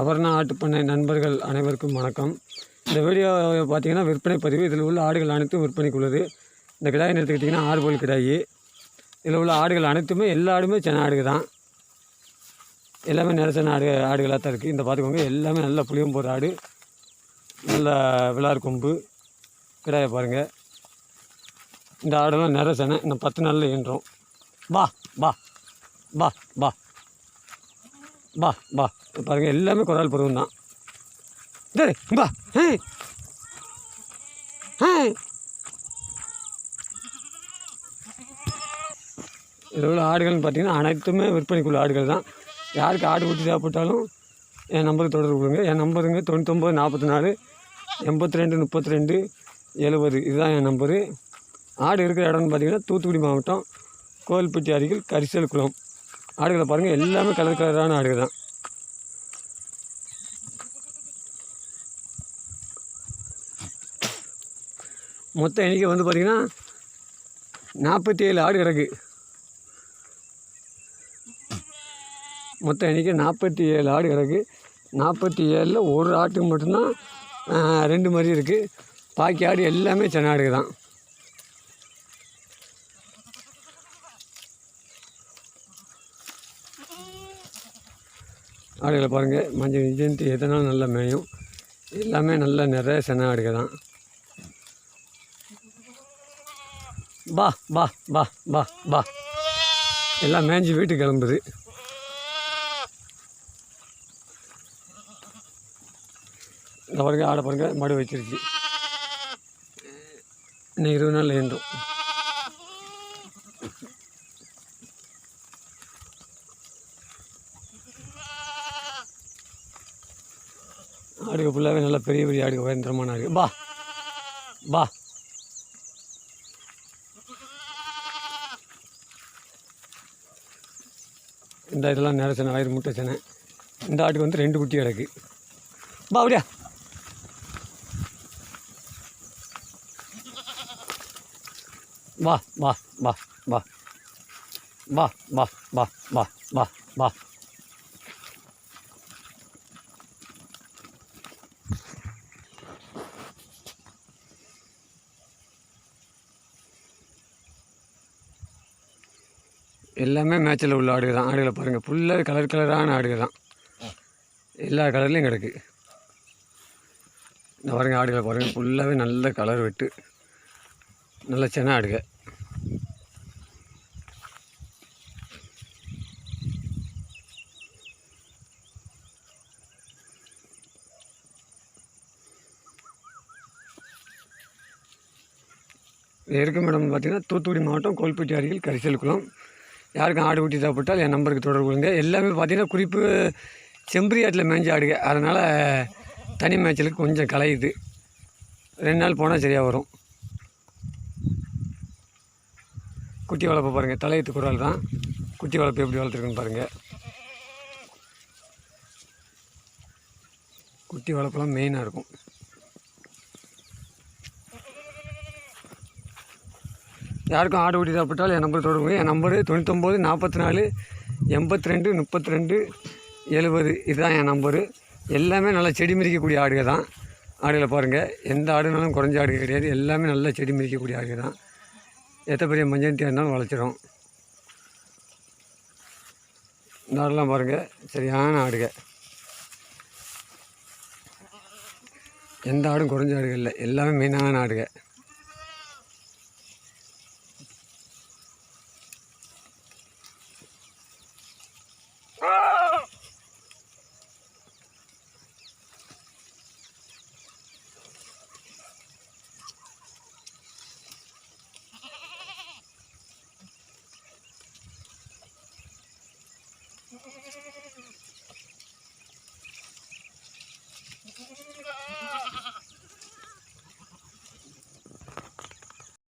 அபர்ணா ஆட்டுப்பண்ணை நண்பர்கள் அனைவருக்கும் வணக்கம். இந்த வீடியோ பார்த்தீங்கன்னா விற்பனை பதிவு. இதில் உள்ள ஆடுகள் அனைத்தும் விற்பனைக்கு உள்ளது இந்த கிடாயின்னு எடுத்துக்கிட்டிங்கன்னா ஆறுபோல் கிடாயி. இதில் உள்ள ஆடுகள் அனைத்துமே எல்லா ஆடுமே சின்ன ஆடுக தான். எல்லாமே நிறச்சன ஆடு ஆடுகளாக தான் இருக்குது. இந்த பார்த்துக்கோங்க எல்லாமே நல்ல புளியும் போகிற ஆடு. நல்ல விளார் கொம்பு. கிடாயை பாருங்கள் இந்த ஆடெல்லாம் நிறச்சனை இன்னும் பத்து நாளில் ஈன்றோம் வா வா வா வா. வா வா பாருங்கள் எல்லாமே குரல் பருவம் தான் சரி வா ஹே ஹே இதில் உள்ள ஆடுகள்னு பார்த்திங்கன்னா அனைத்துமே விற்பனைக்குள்ள ஆடுகள் தான் யாருக்கு ஆடு குட்டி தேவைப்பட்டாலும் என் நம்பருக்கு தொடர்பு கொடுங்க என் நம்பருங்க தொண்ணூத்தொம்பது நாற்பத்தி நாலு எண்பத்தி ரெண்டு முப்பத்தி ரெண்டு எழுபது இதுதான் என் நம்பரு ஆடு இருக்கிற இடம்னு பார்த்திங்கன்னா தூத்துக்குடி மாவட்டம் கோவில்பட்டி அருகில் கரிசல் குளம் ஆடுகளை பாருங்கள் எல்லாமே கலர் கலரான ஆடுகள் தான். மொத்த எண்ணிக்கை வந்து பார்த்திங்கன்னா நாற்பத்தி ஏழு ஆடு கிடக்கு மொத்த எண்ணிக்கை நாற்பத்தி ஏழு ஆடு கிடக்கு நாற்பத்தி ஏழில் ஒரு ஆட்டுக்கு மட்டும்தான் ரெண்டு மாதிரி இருக்குது பாக்கி ஆடு எல்லாமே சின்ன ஆடுகள் தான். ஆடுகளை பாருங்கள் மஞ்சள் இஜென்ட்டு எதனால் நல்லா மேயும். எல்லாமே நல்ல நிறைய சின்ன ஆடுகள் தான். பா பா பா பா பா எல்லாம் மேய்ஞ்சி வீட்டுக்கு கிளம்புது. இந்த பாருங்க ஆடை பாருங்க மடு வச்சிருச்சு இன்னும் இருபது நாள் ஏண்டும் ஆடுக ஃபுல்லாகவே நல்லா பெரிய பெரிய ஆடுக பயங்கரமான ஆடுக பா பா இந்த இதெல்லாம் நிறச்சனை வயிறு முட்டை சனை இந்த ஆட்டுக்கு வந்து ரெண்டு குட்டி கிடக்கு. பா அப்படியா. வா வா வா வா. வா வா வா வா வா வா. எல்லாமே மேட்சில் உள்ள ஆடுகள் தான். ஆடுகளை பாருங்கள் ஃபுல்லாக கலர் கலரான ஆடுகள் தான். எல்லா கலர்லேயும் கிடக்கு. இந்த பாருங்க ஆடுகளை பாருங்கள் ஃபுல்லாகவே நல்ல கலர் வெட்டு. நல்ல சென ஆடுக இது இருக்கு மேடம் பார்த்தீங்கன்னா தூத்துக்குடி மாவட்டம் கோல்பட்டி அருகில் கரிசல் குளம். யாருக்கும் ஆடு குட்டி தேவைப்பட்டால் என் நம்பருக்கு தொடர்பு கொடுங்க எல்லாமே பார்த்திங்கன்னா குறிப்பு செம்பரி ஆட்டில் மேய்ஞ்ச ஆடுங்க. அதனால் தனி மேய்ச்சலுக்கு கொஞ்சம் கலையுது ரெண்டு நாள் போனால் சரியாக வரும். குட்டி வளர்ப்பு பாருங்கள் தலையத்து குரல் தான். குட்டி வளர்ப்பு எப்படி வளர்த்துருக்குன்னு பாருங்கள் குட்டி வளர்ப்புலாம் மெயினாக இருக்கும். யாருக்கும் ஆடு ஓடி தேவைப்பட்டாலும் என் நம்பர் தொடர்பு என் நம்பரு தொண்ணூத்தொம்பது நாற்பத்தி நாலு எண்பத்தி ரெண்டு முப்பத்தி ரெண்டு எழுபது இதுதான் என் நம்பரு. எல்லாமே நல்லா செடி மிதிக்கக்கூடிய ஆடுக தான். ஆடுகளை பாருங்கள் எந்த ஆடுனாலும் குறைஞ்ச ஆடு கிடையாது. எல்லாமே நல்லா செடி மிதிக்கக்கூடிய ஆடுக தான். எத்த பெரிய மஞ்சந்தியாக இருந்தாலும் வளர்ச்சிடும் இந்த ஆடெல்லாம் பாருங்கள் சரியான ஆடுக எந்த ஆடும் குறைஞ்ச ஆடுகள் இல்லை. எல்லாமே மெயினான ஆடுகள்